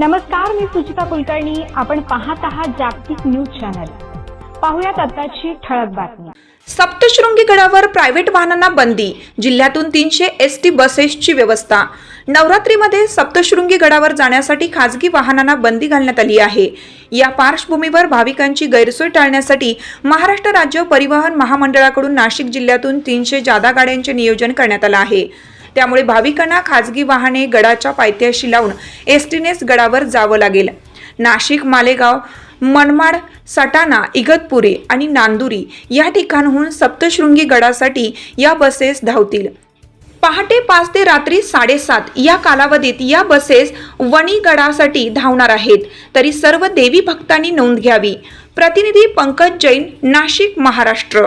नमस्कार मी सुचिता कुलकर्णी. आपण पाहत आहात जागतिक न्यूज चॅनल. पाहुयात आताची ठळक बातमी. सप्तशृंगी गडावर प्रायव्हेट वाहनांना बंदी जिल्ह्यातून तीनशे एस टी बसेसची व्यवस्था. नवरात्रीमध्ये सप्तशृंगी गडावर जाण्यासाठी खासगी वाहनांना बंदी घालण्यात आली आहे. या पार्श्वभूमीवर भाविकांची गैरसोय टाळण्यासाठी महाराष्ट्र राज्य परिवहन महामंडळाकडून नाशिक जिल्ह्यातून तीनशे जादा गाड्यांचे नियोजन करण्यात आलं आहे. त्यामुळे भाविकांना खाजगी वाहने गडाच्या पायथ्याशी लावून एसटीनेच गडावर जावं लागेल. नाशिक मालेगाव मनमाड सटाणा इगतपुरी आणि नांदुरी या ठिकाणहून सप्तशृंगी गडासाठी या बसेस धावतील. पहाटे पाच ते रात्री साडेसात या कालावधीत या बसेस वणीगडासाठी धावणार आहेत. तरी सर्व देवी भक्तांनी नोंद घ्यावी. प्रतिनिधी पंकज जैन नाशिक महाराष्ट्र.